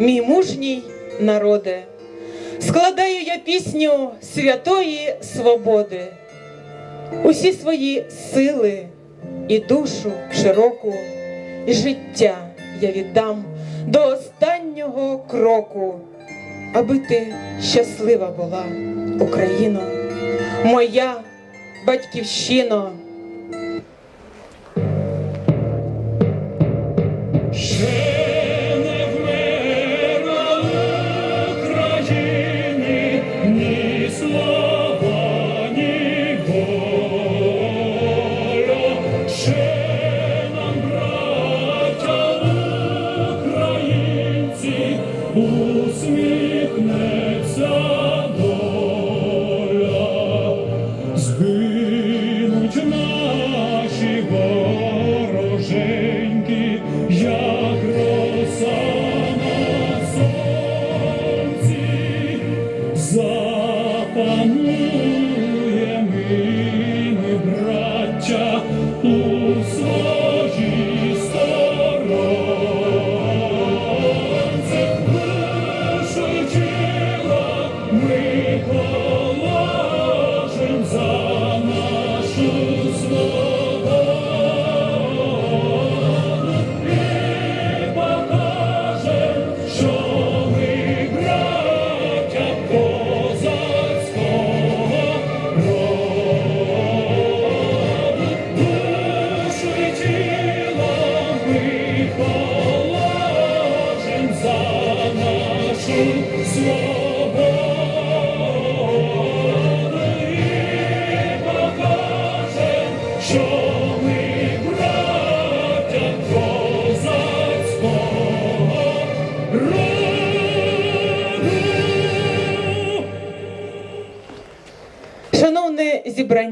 Мій мужній народе, складаю я пісню святої свободи, усі свої сили і душу широку, і життя я віддам до останнього кроку, аби ти щаслива була, Україно, моя батьківщино. Ми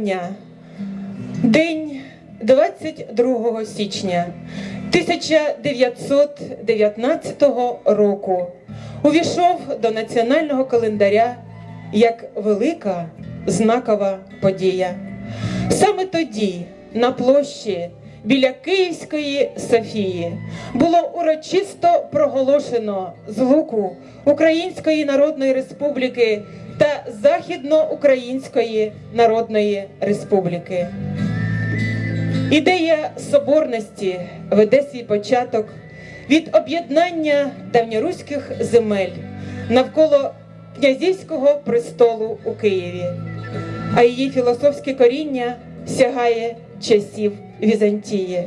зібрання, день 22 січня 1919 року увійшов до національного календаря як велика знакова подія. Саме тоді на площі біля Київської Софії було урочисто проголошено злуку Української Народної Республіки та Західноукраїнської Народної Республіки. Ідея соборності веде свій початок від об'єднання давньоруських земель навколо князівського престолу у Києві, а її філософське коріння сягає часів Візантії.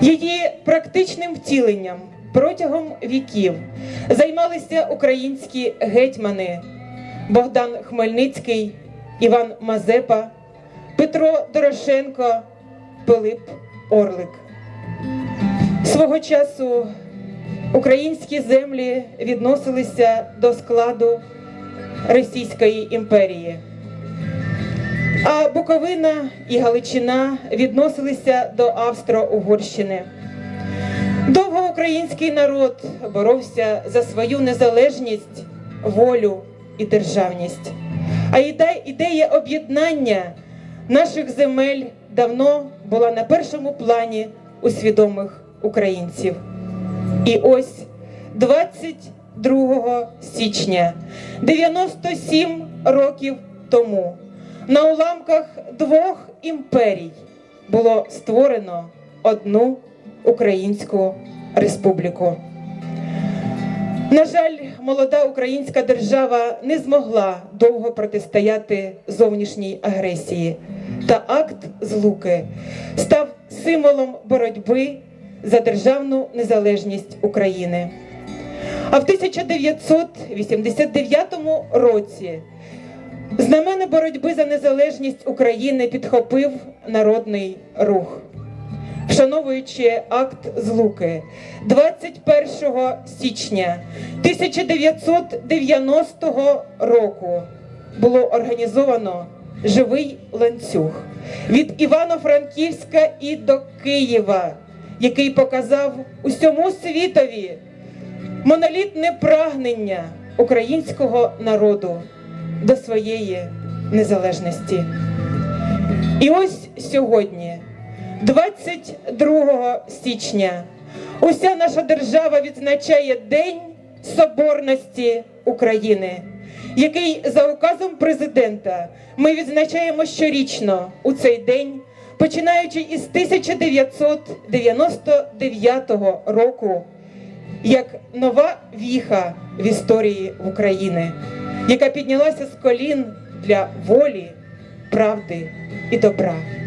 Її практичним втіленням протягом віків займалися українські гетьмани Богдан Хмельницький, Іван Мазепа, Петро Дорошенко, Пилип Орлик. Свого часу українські землі відносилися до складу Російської імперії. А Буковина і Галичина відносилися до Австро-Угорщини. Довго український народ боровся за свою незалежність, волю і державність. А ідея об'єднання наших земель давно була на першому плані у свідомих українців. І ось 22 січня, 97 років тому, на уламках двох імперій було створено одну українську республіку. На жаль, молода українська держава не змогла довго протистояти зовнішній агресії, та акт злуки став символом боротьби за державну незалежність України. А в 1989 році знамена боротьби за незалежність України підхопив народний рух. Вшановуючи акт злуки 21 січня 1990 року було організовано живий ланцюг від Івано-Франківська і до Києва, який показав усьому світові монолітне прагнення українського народу до своєї незалежності. І ось сьогодні, 22 січня, Уся наша держава відзначає День Соборності України, який за указом президента ми відзначаємо щорічно у цей день, починаючи із 1999 року, як нова віха в історії України, яка піднялася з колін для волі, правди і добра.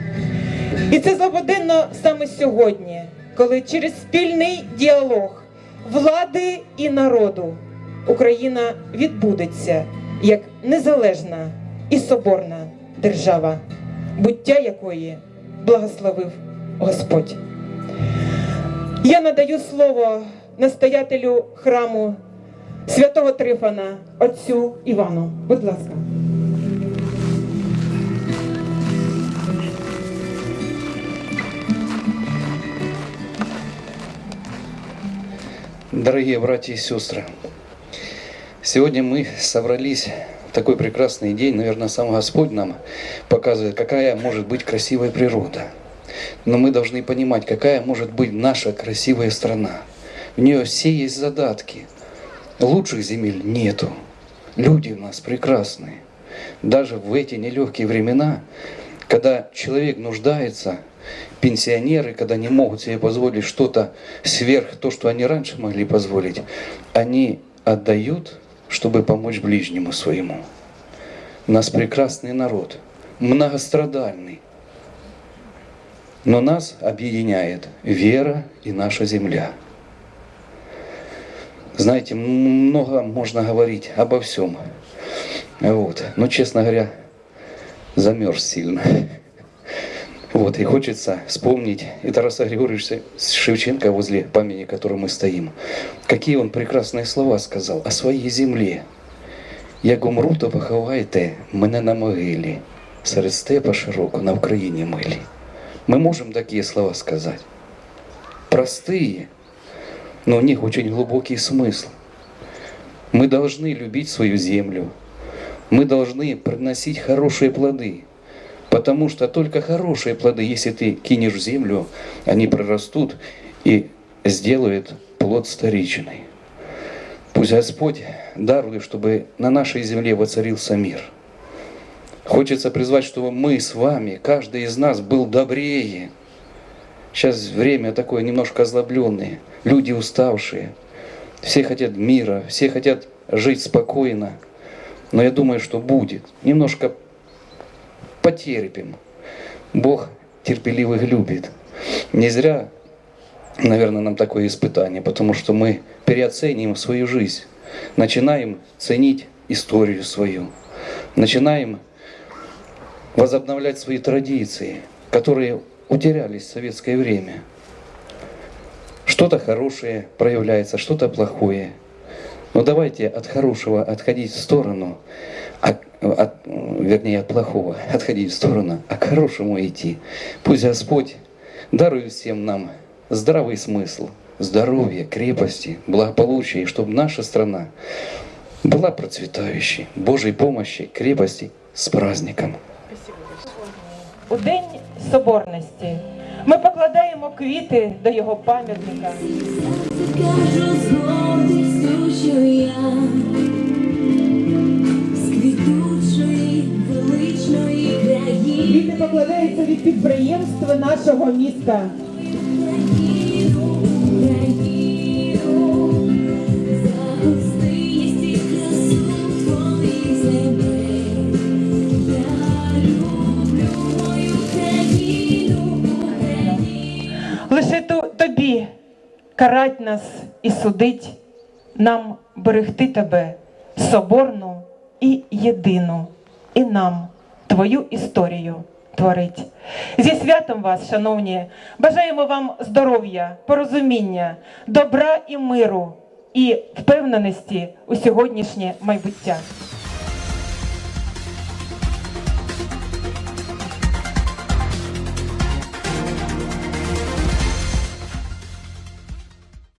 І це злободенно саме сьогодні, коли через спільний діалог влади і народу Україна відбудеться як незалежна і соборна держава, буття якої благословив Господь. Я надаю слово настоятелю храму святого Трифона, отцю Івану. Будь ласка. Дорогие братья и сестры, сегодня мы собрались в такой прекрасный день. Наверное, сам Господь нам показывает, какая может быть красивая природа. Но мы должны понимать, какая может быть наша красивая страна. В нее все есть задатки. Лучших земель нету. Люди у нас прекрасные. Даже в эти нелегкие времена, когда человек нуждается, пенсионеры, когда не могут себе позволить что-то сверх то, что они раньше могли позволить, они отдают, чтобы помочь ближнему своему. У нас прекрасный народ, многострадальный. Но нас объединяет вера и наша земля. Знаете, много можно говорить обо всем. Вот. Но, честно говоря, замерз сильно. Вот, и хочется вспомнить и Тараса Григорьевича Шевченко, возле памяти которого мы стоим. Какие он прекрасные слова сказал о своей земле. Як умру, то поховайте мене на могилі, серед степа широко на Україні милі. Мы можем такие слова сказать. Простые, но у них очень глубокий смысл. Мы должны любить свою землю. Мы должны приносить хорошие плоды. Потому что только хорошие плоды, если ты кинешь в землю, они прорастут и сделают плод старичный. Пусть Господь дарует, чтобы на нашей земле воцарился мир. Хочется призвать, чтобы мы с вами, каждый из нас был добрее. Сейчас время такое немножко озлобленное, люди уставшие, все хотят мира, все хотят жить спокойно. Но я думаю, что будет. Немножко потерпим. Бог терпеливых любит. Не зря, наверное, нам такое испытание, потому что мы переоцениваем свою жизнь, начинаем ценить историю свою, начинаем возобновлять свои традиции, которые утерялись в советское время. Что-то хорошее проявляется, что-то плохое. Но давайте от хорошего отходить в сторону, а- от, вернее, от плохого отходить в сторону, а к хорошему идти. Пусть Господь дарует всем нам здравый смысл, здоровье, крепости, благополучия, и чтобы наша страна была процветающей, Божьей помощи, крепости с праздником. У День Соборності ми покладаємо квіти до його пам'ятника. Країну, Україну. Лише тобі карать нас і судить, нам берегти тебе, соборну і єдину, і нам твою історію творить. Зі святом вас, шановні, бажаємо вам здоров'я, порозуміння, добра і миру, і впевненості у сьогоднішнє майбуття.